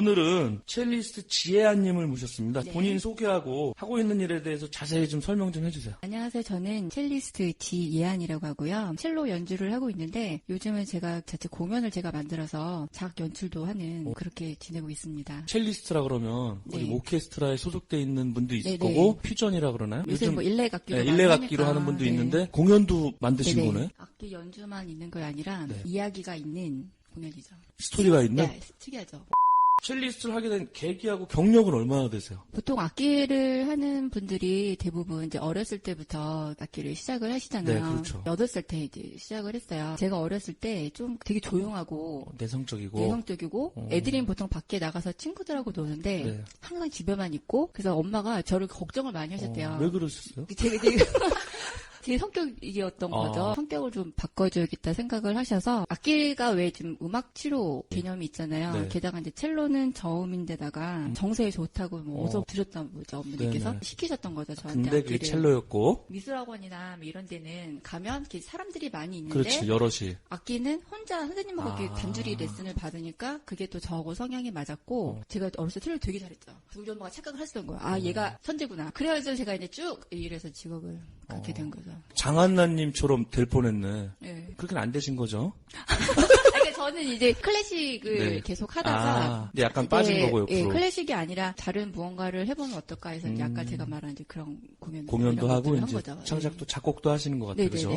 오늘은 첼리스트 지혜안님을 모셨습니다. 네. 본인 소개하고 하고 있는 일에 대해서 자세히 좀 설명 좀 해주세요. 안녕하세요. 저는 첼리스트 지예안이라고 하고요. 첼로 연주를 하고 있는데 요즘은 제가 자체 공연을 제가 만들어서 작 연출도 하는 그렇게 지내고 있습니다. 첼리스트라 그러면 우리 네. 오케스트라에 소속돼 있는 분도 있을 네, 거고 네. 퓨전이라 그러나요? 요새 뭐 일렉 악기로 네, 많이 일렉 악기로 하니까. 하는 분도 네. 있는데 공연도 만드신 네네. 거네. 악기 연주만 있는 거 아니라 네. 이야기가 있는 공연이죠. 스토리가 있는 네, 특이하죠. 첼리스트를 하게 된 계기하고 경력은 얼마나 되세요? 보통 악기를 하는 분들이 대부분 이제 어렸을 때부터 악기를 시작을 하시잖아요. 네, 그렇죠. 여덟 살 때 이제 시작을 했어요. 제가 어렸을 때 좀 되게 조용하고 내성적이고 내성적이고 어. 애들은 보통 밖에 나가서 친구들하고 노는데 네. 항상 집에만 있고 그래서 엄마가 저를 걱정을 많이 하셨대요. 어, 왜 그러셨어요? 되게 되게 제 성격이었던 아. 거죠. 성격을 좀 바꿔줘야겠다 생각을 하셔서 악기가 왜 지금 음악 치료 개념이 있잖아요. 네. 게다가 이제 첼로는 저음인데다가 정세에 좋다고 뭐 어. 어서 들었던 거죠 어머니께서. 시키셨던 거죠 저한테 근데 그게 악기를. 첼로였고 미술학원이나 뭐 이런 데는 가면 사람들이 많이 있는데 그렇지 여럿이 악기는 혼자 선생님하고 아. 단둘이 레슨을 받으니까 그게 또 저하고 성향이 맞았고 어. 제가 어렸을 때 틀을 되게 잘했죠. 그래서 우리 엄마가 착각을 하시던 거예요. 아 얘가 천재구나. 그래가지고 제가 이제 쭉 이래서 직업을 갖게 어. 된 거죠. 장한나님처럼 될 뻔했네. 예. 그렇게는 안 되신 거죠? 아, 그러니까 저는 이제 클래식을 네. 계속 하다가 아, 근데 약간 빠진 예, 거고 예, 클래식이 아니라 다른 무언가를 해보면 어떨까 해서 음. 아까 제가 말한 이제 그런 공연 공연도 하고 한 이제 거죠. 창작도 작곡도 하시는 것 같아요, 네, 그죠?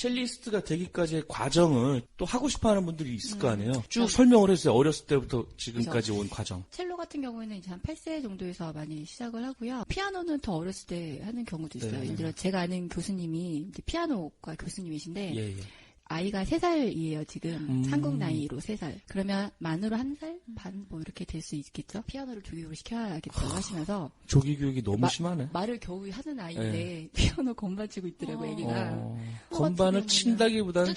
첼리스트가 되기까지의 과정을 또 하고 싶어 하는 분들이 있을 거 아니에요. 쭉 음. 설명을 해주세요. 어렸을 때부터 지금까지 온 과정. 첼로 같은 경우에는 이제 한 8세 정도에서 많이 시작을 하고요. 피아노는 더 어렸을 때 하는 경우도 있어요. 네. 예를 들어 제가 아는 교수님이 이제 피아노과 교수님이신데 예, 예. 아이가 3살이에요, 지금. 음. 한국 나이로 3살. 그러면 만으로 1살? 반? 뭐 이렇게 될 수 있겠죠? 피아노를 교육을 시켜야겠다고 하시면서 조기 교육이 너무 마- 심하네. 말을 겨우 하는 아이인데 피아노 건반 치고 있더라고 요, 애기가. 네. 어, 그거 같은 건반을 친다기보다는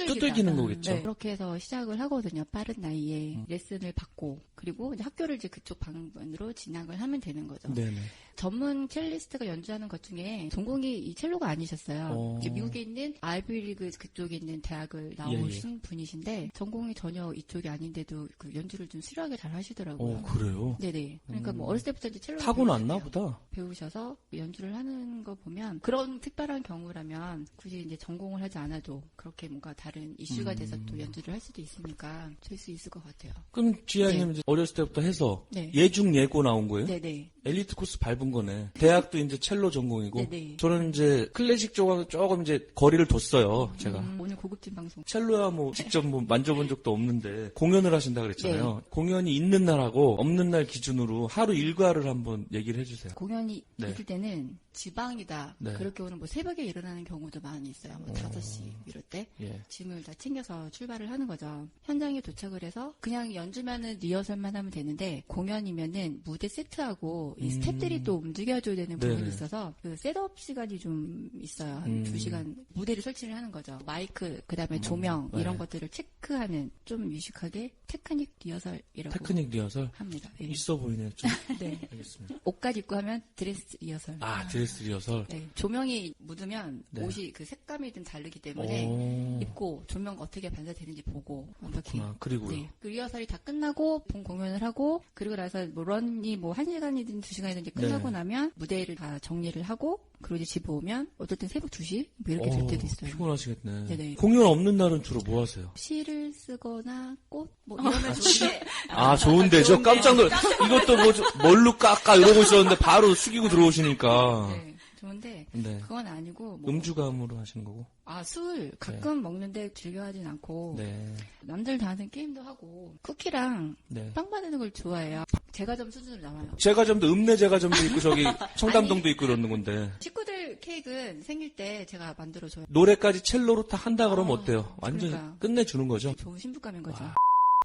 음, 거겠죠. 음. 네, 그렇게 해서 시작을 하거든요. 빠른 나이에 레슨을 받고 그리고 이제 학교를 이제 그쪽 방면으로 진학을 하면 되는 거죠. 네네. 전문 첼리스트가 연주하는 것 중에 전공이 이 첼로가 아니셨어요. 어. 미국에 있는 아이비리그 그쪽에 있는 대학을 나오신 분이신데 전공이 전혀 이쪽이 아닌데도 그 연주를 좀 수려하게 잘 하시더라고요. 어, 그래요? 네네. 그러니까 뭐 어렸을 때부터 이제 첼로 타고났나 보다. 배우셔서 연주를 하는 거 보면 그런 특별한 경우라면 굳이 이제 전공을 하지 않아도 그렇게 뭔가 다른 이슈가 음. 돼서 또 연주를 할 수도 있으니까 될 수 있을 것 같아요. 그럼 지아님 네. 어렸을 때부터 해서 네. 예중 예고 나온 거예요? 네네. 엘리트 코스 밟은 거네. 대학도 이제 첼로 전공이고. 네네. 저는 이제 클래식 쪽하고 조금 이제 거리를 뒀어요. 제가. 음, 오늘 고급진 방송. 첼로야 뭐 직접 뭐 만져본 적도 없는데 공연을 하신다 그랬잖아요. 네. 공연이 있는 날하고 없는 날 기준으로 하루 일과를 한번 얘기를 해주세요. 공연이 네. 있을 때는 지방이다. 네. 그렇게 오는 뭐 새벽에 일어나는 경우도 많이 있어요. 뭐 5시 이럴 때. 예. 짐을 다 챙겨서 출발을 하는 거죠. 현장에 도착을 해서 그냥 연주면은 리허설만 하면 되는데 공연이면은 무대 세트하고 이 음. 스탭들이 또 움직여줘야 되는 부분이 네네. 있어서 그 셋업 시간이 좀 있어요. 한 음. 두 시간 무대를 설치를 하는 거죠. 마이크 그다음에 조명 네. 이런 것들을 체크하는 좀 유식하게 테크닉 리허설이라고 테크닉 리허설 합니다. 네. 있어 보이네요. 좀. 네. 알겠습니다. 옷까지 입고 하면 드레스 리허설. 아 드레스 리허설. 네. 조명이 묻으면 네. 옷이 그 색감이 좀 다르기 때문에 오. 입고 조명 어떻게 반사되는지 보고 어떻게. 그리고요. 네. 그 리허설이 다 끝나고 본 공연을 하고 그리고 나서 뭐 런이 뭐 한 시간이든 두 시간이든지 끝나고 네. 나면 무대를 다 정리를 하고 그리고 이제 집에 오면 어떨 땐 새벽 2시 뭐 이렇게 오, 될 때도 있어요. 피곤하시겠네. 네네. 공연 없는 날은 주로 뭐 하세요? 시를 쓰거나 꽃 뭐 이러면 좋은데 아, 좋은데. 저 깜짝 놀, 이것도 뭐, 좀 뭘로 깎아 이러고 있었는데 바로 숙이고 들어오시니까. 네, 좋은데 네. 그건 아니고 뭐 음주감으로 하시는 거고. 아, 술 가끔 먹는데 즐겨 하진 않고 네. 남들 다 하는 게임도 하고 쿠키랑 네. 빵 만드는 걸 좋아해요. 제과점 수준으로 나와요. 제과점도 읍내 제과점도 있고 저기 청담동도 있고 이러는 건데. 식구들 케이크는 생일 때 제가 만들어 줘요. 노래까지 첼로로 다 한다 그러면 아, 어때요? 완전 그러니까요. 끝내 주는 거죠? 좋은 신부감인 거죠.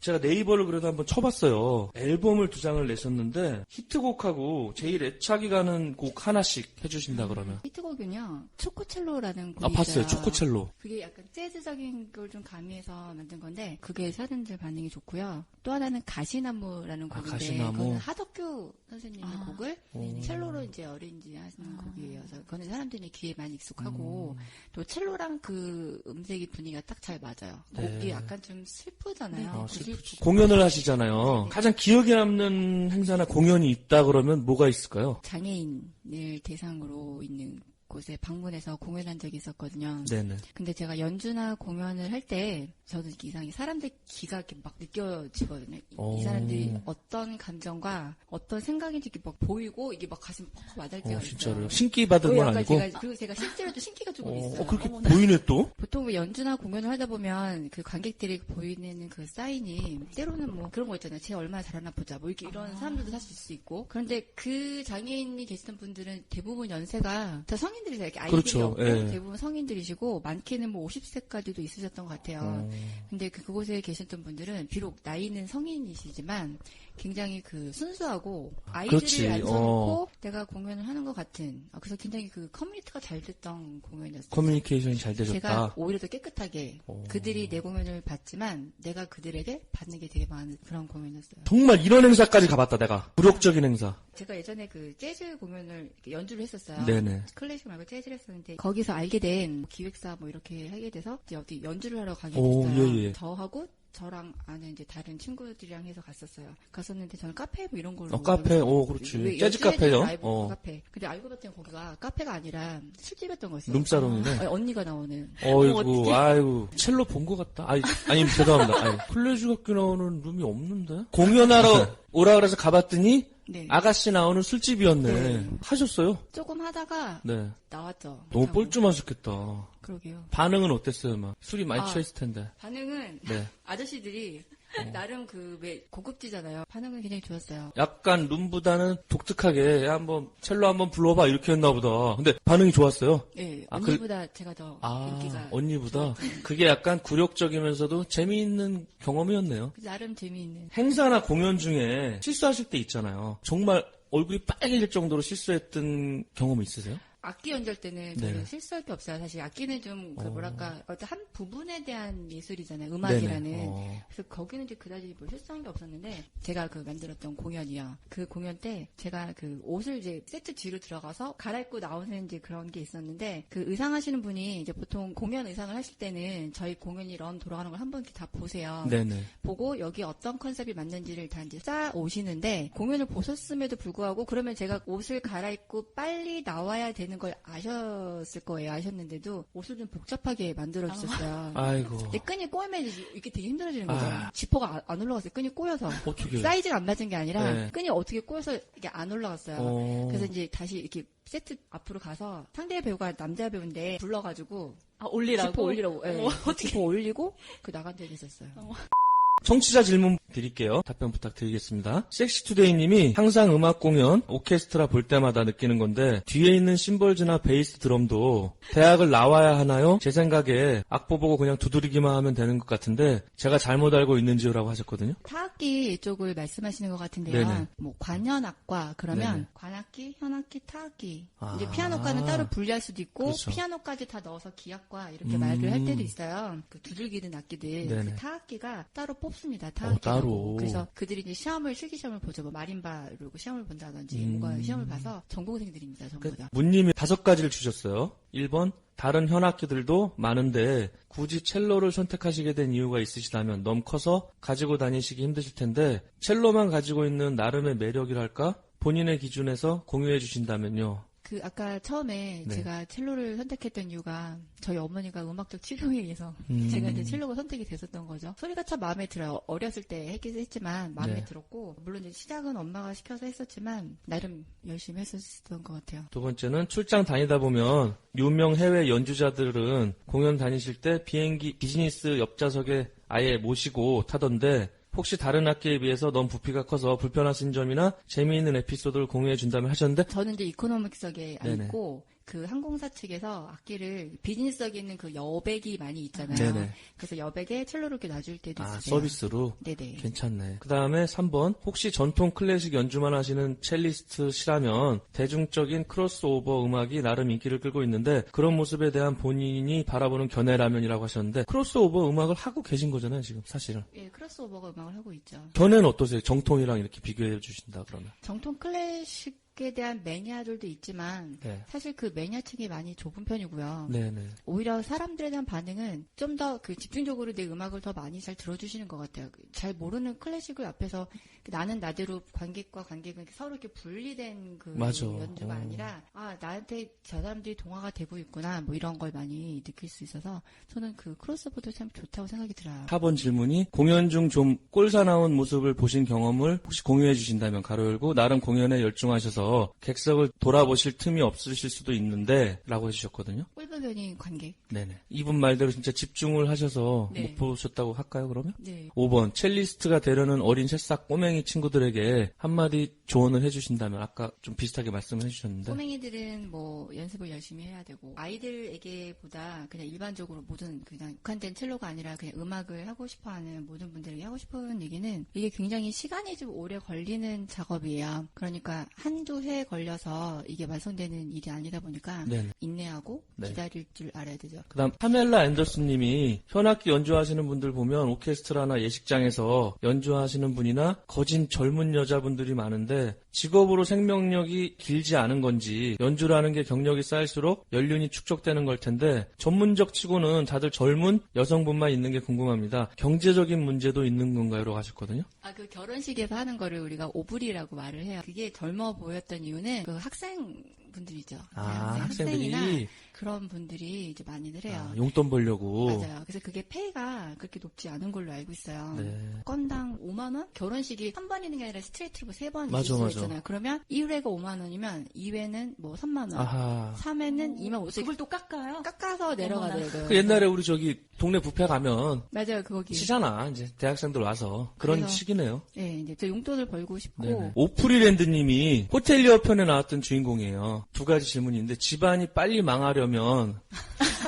제가 네이버를 그래도 한번 쳐봤어요. 앨범을 두 장을 내셨는데 히트곡하고 제일 애착이 가는 곡 하나씩 해주신다 그러면. 히트곡은요, 초코첼로라는 곡이 아 봤어요. 있어요. 초코첼로. 그게 약간 재즈적인 걸 좀 가미해서 만든 건데 그게 사람들 반응이 좋고요. 또 하나는 가시나무라는 아, 곡인데 가시나무. 그거는 하덕규 선생님의 아. 곡을 오. 첼로로 이제 어린지 하시는 곡이에요. 그래서 그거는 사람들이 귀에 많이 익숙하고 또 첼로랑 그 음색이 분위기가 딱 잘 맞아요. 곡이 네. 약간 좀 슬프잖아요. 아, 구슬프고. 슬프죠. 공연을 하시잖아요. 가장 기억에 남는 행사나 공연이 있다 그러면 뭐가 있을까요? 장애인을 대상으로 있는 곳에 방문해서 공연한 적이 있었거든요. 네네. 근데 제가 연주나 공연을 할 때 저도 이상하게 사람들 기가 이렇게 막 느껴지거든요. 이- 오. 이 사람들이 어떤 감정과 어떤 생각인지 이렇게 막 보이고 이게 막 가슴 퍽퍽 와닿을 때가 어, 있어요. 진짜로요? 신기 받은 그건 약간 아니고? 제가, 그리고 제가 실제로도 신기가 조금 어, 있어요. 어, 그렇게 어머나. 보이네 또? 보통 왜 연주나 공연을 하다 보면 그 관객들이 보이는 그 사인이 때로는 뭐 그런 거 있잖아요. 쟤 얼마나 잘하나 보자. 뭐 이렇게 이런 사람들도 사실 있을 수 있고. 그런데 그 장애인이 계시던 분들은 대부분 연세가 다 성인 들이세요. 이렇게 아이들이 그렇죠. 없고 예. 대부분 성인들이시고 많게는 뭐 50세까지도 있으셨던 것 같아요. 어, 근데 그 그곳에 계셨던 분들은 비록 나이는 성인이시지만 굉장히 그 순수하고 아이들을 그렇지. 앉혀놓고 어. 내가 공연을 하는 것 같은 아, 그래서 굉장히 그 커뮤니티가 잘 됐던 공연이었어요. 커뮤니케이션이 잘 제가 되셨다. 오히려 더 깨끗하게 오. 그들이 내 공연을 봤지만 내가 그들에게 받는 게 되게 많은 그런 공연이었어요. 정말 이런 행사까지 가봤다 내가. 굴욕적인 행사. 제가 예전에 그 재즈 공연을 연주를 했었어요. 네네. 클래식 말고 재즈를 했었는데 거기서 알게 된 기획사 뭐 이렇게 하게 돼서 이제 어디 연주를 하러 가게 오, 됐어요. 예, 예. 저하고 저랑 아는 이제 다른 친구들이랑 해서 갔었어요. 갔었는데 저는 카페 뭐 이런 걸로 어, 카페, 오, 그렇지. 재즈 카페요? 라이브 어. 카페. 근데 알고 봤더니 거기가 카페가 아니라 술집이었던 거였어요. 룸사롱이네. 아니, 언니가 나오는. 어이구. 아이고, 첼로 본 것 같다. 아니, 아니, 죄송합니다. 아니, 클래식 학교 나오는 룸이 없는데? 공연하러 오라 그래서 가봤더니, 네. 아가씨 나오는 술집이었네. 네. 하셨어요? 조금 하다가 네. 나왔죠. 너무 하고. 뻘쭘하셨겠다. 그러게요. 반응은 어땠어요, 막? 술이 많이 아. 취했을 텐데. 반응은 네. 아저씨들이 나름 그 왜 고급지잖아요. 반응은 굉장히 좋았어요. 약간 룸보다는 독특하게, 야, 한번, 첼로 한번 불러봐, 이렇게 했나 보다. 근데 반응이 좋았어요. 예, 아, 그- 언니보다 제가 더 아, 인기가 언니보다? 그게 약간 굴욕적이면서도 재미있는 경험이었네요. 나름 재미있는. 행사나 공연 중에 실수하실 때 있잖아요. 정말 얼굴이 빨개질 정도로 실수했던 경험 있으세요? 악기 연주할 때는 네. 별로 실수할 게 없어요. 사실 악기는 좀그 어. 뭐랄까 어떤 한 부분에 대한 예술이잖아요. 음악이라는. 어. 그래서 거기는 이제 그다지 뭐 실수한 게 없었는데 제가 그 만들었던 공연이요. 그 공연 때 제가 그 옷을 이제 세트 뒤로 들어가서 갈아입고 나오는 이제 그런 게 있었는데 그 의상 하시는 분이 이제 보통 공연 의상을 하실 때는 저희 공연이 런 돌아가는 걸 한번 이렇게 다 보세요. 네네. 보고 여기 어떤 컨셉이 맞는지를 다 이제 쌓아 오시는데 공연을 보셨음에도 불구하고 그러면 제가 옷을 갈아입고 빨리 나와야 되는 걸 아셨을 거예요. 아셨는데도 옷을 좀 복잡하게 만들어 주셨어요. 아이고. 근데 끈이 꼬이면 이게 되게 힘들어지는 거죠. 아. 지퍼가 아- 안 올라갔어요. 끈이 꼬여서. 어떻게. 사이즈가 안 맞은 게 아니라 네. 끈이 어떻게 꼬여서 이게 안 올라갔어요. 어. 그래서 이제 다시 이렇게 세트 앞으로 가서 상대 배우가 남자 배우인데 불러가지고 아, 올리라고? 지퍼 올리라고 예. 어머, 어떻게. 지퍼 올리고 그 나간 적이 있었어요. 청취자 질문 드릴게요. 답변 부탁드리겠습니다. 섹시투데이님이 항상 음악 공연, 오케스트라 볼 때마다 느끼는 건데 뒤에 있는 심벌즈나 베이스 드럼도 대학을 나와야 하나요? 제 생각에 악보 보고 그냥 두드리기만 하면 되는 것 같은데 제가 잘못 알고 있는지요라고 하셨거든요. 타악기 쪽을 말씀하시는 것 같은데요. 네네. 뭐 관현악과 그러면 네네. 관악기, 현악기, 타악기. 아. 이제 피아노과는 따로 분리할 수도 있고 그렇죠. 피아노까지 다 넣어서 기악과 이렇게 음. 말을 할 때도 있어요. 그 두들기는 악기들. 그 타악기가 따로 뽑 습니다. 타악기. 따로. 그래서 그들이 이제 시험을 실기 시험을 보죠. 뭐 마림바로 시험을 본다든지 음. 뭔가 시험을 봐서 전공생들입니다. 전부 그 다. 문님이 다섯 가지를 주셨어요. 1번 다른 현악기들도 많은데 굳이 첼로를 선택하시게 된 이유가 있으시다면 너무 커서 가지고 다니시기 힘드실 텐데 첼로만 가지고 있는 나름의 매력이랄까? 본인의 기준에서 공유해 주신다면요. 그 아까 처음에 네. 제가 첼로를 선택했던 이유가 저희 어머니가 음악적 치료에 의해서 음. 제가 이제 첼로가 선택이 됐었던 거죠. 소리가 참 마음에 들어요. 어렸을 때 했긴 했지만 마음에 네. 들었고 물론 이제 시작은 엄마가 시켜서 했었지만 나름 열심히 했었던 것 같아요. 두 번째는 출장 다니다 보면 유명 해외 연주자들은 공연 다니실 때 비행기 비즈니스 옆좌석에 아예 모시고 타던데 혹시 다른 악기에 비해서 너무 부피가 커서 불편하신 점이나 재미있는 에피소드를 공유해 준다면 하셨는데 저는 이제 이코노믹석에 네네. 앉고 그 항공사 측에서 악기를 비즈니스석에 있는 그 여백이 많이 있잖아요. 네네. 그래서 여백에 첼로를 이렇게 놔줄 때도 아 있어요. 서비스로 네네. 괜찮네. 그 다음에 3번. 혹시 전통 클래식 연주만 하시는 첼리스트시라면 대중적인 크로스오버 음악이 나름 인기를 끌고 있는데 그런 모습에 대한 본인이 바라보는 견해라면이라고 하셨는데 크로스오버 음악을 하고 계신 거잖아요, 지금 사실은. 예, 크로스오버가 음악을 하고 있죠. 견해는 어떠세요? 정통이랑 이렇게 비교해 주신다 그러면. 정통 클래식 음악에 대한 매니아들도 있지만 네. 사실 그 매니아층이 많이 좁은 편이고요. 네네. 오히려 사람들에 대한 반응은 좀 더 그 집중적으로 내 음악을 더 많이 잘 들어주시는 것 같아요. 잘 모르는 클래식을 앞에서 나는 나대로 관객과 관객은 서로 이렇게 분리된 그 맞아. 연주가 어. 아니라 아 나한테 저 사람들이 동화가 되고 있구나 뭐 이런 걸 많이 느낄 수 있어서 저는 그 크로스보드 참 좋다고 생각이 들어요. 4번 질문이 공연 중 좀 꼴사나운 모습을 보신 경험을 혹시 공유해 주신다면 가로 열고 나름 공연에 열중하셔서 객석을 돌아보실 틈이 없으실 수도 있는데 라고 해주셨거든요. 꿀부변인 관객. 네네. 이분 말대로 진짜 집중을 하셔서 네. 못 보셨다고 할까요 그러면? 네. 5번 첼리스트가 되려는 어린 새싹 꼬맹이 친구들에게 한마디 조언을 해주신다면 아까 좀 비슷하게 말씀을 해주셨는데 꼬맹이들은 뭐 연습을 열심히 해야 되고 아이들에게보다 그냥 일반적으로 모든 그냥 국한된 첼로가 아니라 그냥 음악을 하고 싶어 하는 모든 분들에게 하고 싶은 얘기는 이게 굉장히 시간이 좀 오래 걸리는 작업이에요. 그러니까 한두 해 걸려서 이게 완성되는 일이 아니다 보니까 네네. 인내하고 네. 기다릴 줄 알아야 되죠. 그다음 파멜라 앤더슨님이 현악기 연주하시는 분들 보면 오케스트라나 예식장에서 연주하시는 분이나 거진 젊은 여자분들이 많은데 직업으로 생명력이 길지 않은 건지 연주라는 게 경력이 쌓일수록 연륜이 축적되는 걸 텐데 전문적 치고는 다들 젊은 여성분만 있는 게 궁금합니다. 경제적인 문제도 있는 건가요?로 하셨거든요. 아, 그 결혼식에서 하는 거를 우리가 오불이라고 말을 해요. 그게 젊어 보였던 이유는 그 학생 분들이죠. 아, 학생, 학생들이 학생이나 그런 분들이 이제 많이들 해요. 아, 용돈 벌려고. 맞아요. 그래서 그게 페이가 그렇게 높지 않은 걸로 알고 있어요. 네. 건당 5만 원? 결혼식이 한 번 있는 게 아니라 스트레이트로 세 번. 있잖아요. 그러면 1회가 5만 원이면 2회는 뭐 3만 원, 아하. 3회는 2만 5천 그걸 또 깎아요? 깎아서 내려가더라고요. 그 옛날에 우리 저기 동네 뷔페 가면 맞아요. 거기. 치잖아. 이제 대학생들 와서 그런 그래서- 시기네요. 네, 이제 저 용돈을 벌고 싶고 네네. 오프리랜드님이 호텔리어 편에 나왔던 주인공이에요. 두 가지 질문인데 집안이 빨리 망하려면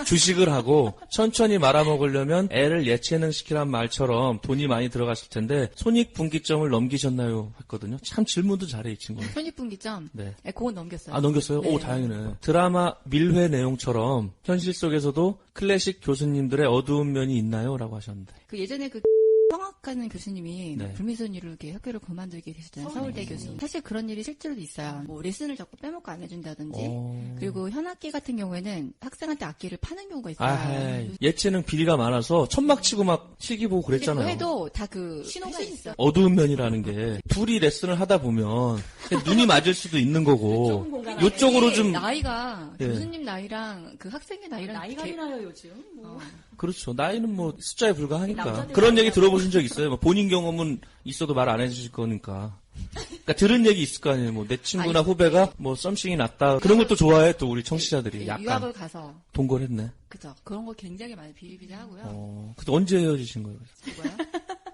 주식을 하고 천천히 말아먹으려면 애를 예체능 시키란 말처럼 돈이 많이 들어갔을 텐데 손익분기점을 넘기셨나요? 했거든요. 참 질문도 잘해 이 친구는. 편입분기점. 네. 네, 그건 넘겼어요. 아 넘겼어요? 네. 오 다행이네. 드라마 밀회 내용처럼 현실 속에서도 클래식 교수님들의 어두운 면이 있나요? 라고 하셨는데. 그 예전에 그 성악하는 교수님이 네. 불미스니로 이렇게 학교를 그만두게 되셨잖아요. 서울대 교수. 사실 그런 일이 실제로도 있어요. 뭐 레슨을 자꾸 빼먹고 안 해준다든지. 어. 그리고 현악기 같은 경우에는 학생한테 악기를 파는 경우가 있어요. 아, 예체능 비리가 많아서 천막 치고 막 실기 보고 그랬잖아요. 해도 다 그 신호가 있어. 어두운 면이라는 게 둘이 레슨을 하다 보면 눈이 맞을 수도 있는 거고 안에. 요쪽으로 좀 나이가 예. 교수님 나이랑 그 학생의 나이랑 나이가 개- 나요 요즘. 뭐. 어. 그렇죠 나이는 뭐 숫자에 불과하니까 그런 얘기 나이가 들어보신 적 있어요? 뭐 본인 경험은 있어도 말 안 해주실 거니까 그러니까 들은 얘기 있을 거 아니에요 뭐 내 친구나 아니, 후배가 뭐 썸씽이 났다 그런 것도 좋아해 또 우리 청취자들이 약간 유학을 가서 동거했네 그죠. 그런 거 굉장히 많이 비일비재하고요. 어, 그때 언제 헤어지신 거예요? 그거요?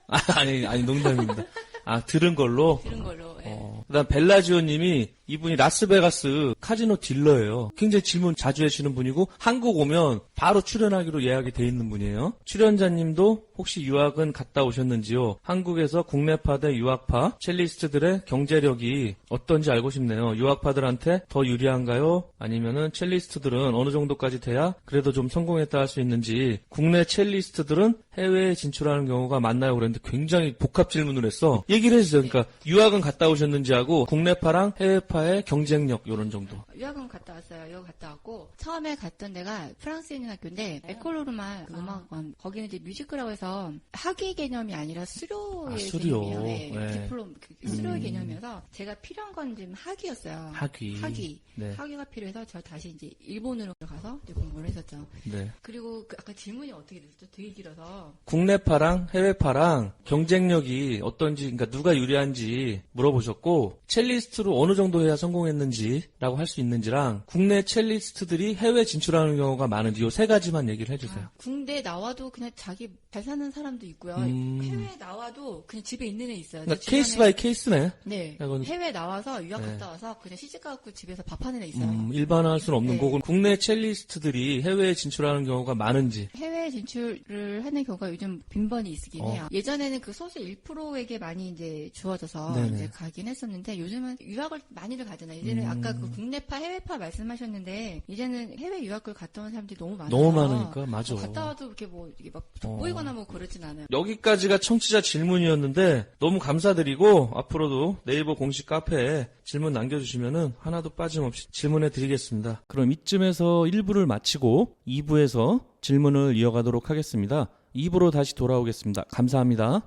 아, 아니 아니 농담입니다 아 들은 걸로 들은 걸로. 예. 어, 그다음 벨라지오님이 이분이 라스베가스 카지노 딜러예요. 굉장히 질문 자주 해주시는 분이고 한국 오면 바로 출연하기로 예약이 돼 있는 분이에요. 출연자님도 혹시 유학은 갔다 오셨는지요? 한국에서 국내파 대 유학파 첼리스트들의 경제력이 어떤지 알고 싶네요. 유학파들한테 더 유리한가요? 아니면은 첼리스트들은 어느 정도까지 돼야 그래도 좀 성공했다 할 수 있는지 국내 첼리스트들은 해외에 진출하는 경우가 많나요? 그랬는데 굉장히 복합 질문을 했어. 얘기를 해주세요. 그러니까 유학은 갔다 오셨는지 하고 국내파랑 해외파 의 경쟁력 이런 정도. 유학은 갔다 왔어요. 유학 갔다 왔고 처음에 갔던 데가 프랑스에 있는 학교인데 에콜로르만 그 음악원 거기는 이제 뮤지컬이라고 해서 학위 개념이 아니라 수료의 아, 수료. 개념이에요. 네, 네. 디플롬 그 수료의 개념이어서 제가 필요한 건 지금 학위였어요. 학위. 학위. 네. 학위가 필요해서 저 다시 이제 일본으로 가서 이제 공부를 했었죠. 네. 그리고 그 아까 질문이 어떻게 됐죠? 되게 길어서 국내파랑 해외파랑 경쟁력이 어떤지, 그러니까 누가 유리한지 물어보셨고, 첼리스트로 어느 정도 해야 성공했는지라고 할 수 있는지랑, 국내 첼리스트들이 해외 진출하는 경우가 많은지 요 세 가지만 얘기를 해주세요. 아, 국내 나와도 그냥 자기 잘 사는 사람도 있고요. 음. 해외 나와도 그냥 집에 있는 애 있어요. 그러니까 제 케이스 바이 케이스네. 네. 이건- 해외 나와서 유학 네. 갔다 와서 그냥 시집 가고 집에서 밥하는 애 있어요. 음, 일반화할 수는 없는 네. 거고, 국내 첼리스트들이 해외에 진출하는 경우가 많은지. 해외 진출을 하는 경우가 요즘 빈번히 있긴 어. 해요. 예전에는 그 소수 1%에게 많이 이제 주어져서 네네. 이제 가긴 했었는데 요즘은 유학을 많이 많이들 가잖아요. 이제는 아까 그 국내파, 해외파 말씀하셨는데 이제는 해외 유학을 갔다 온 사람들이 너무 많아서 너무 많으니까, 맞아. 뭐 갔다 와도 이렇게 뭐 이게 막 어. 돋보이거나 뭐 그러진 않아요. 여기까지가 청취자 질문이었는데 너무 감사드리고 앞으로도 네이버 공식 카페에 질문 남겨주시면은 하나도 빠짐없이 질문해 드리겠습니다. 그럼 이쯤에서 1부를 마치고 2부에서 질문을 이어가도록 하겠습니다. 2부로 다시 돌아오겠습니다. 감사합니다.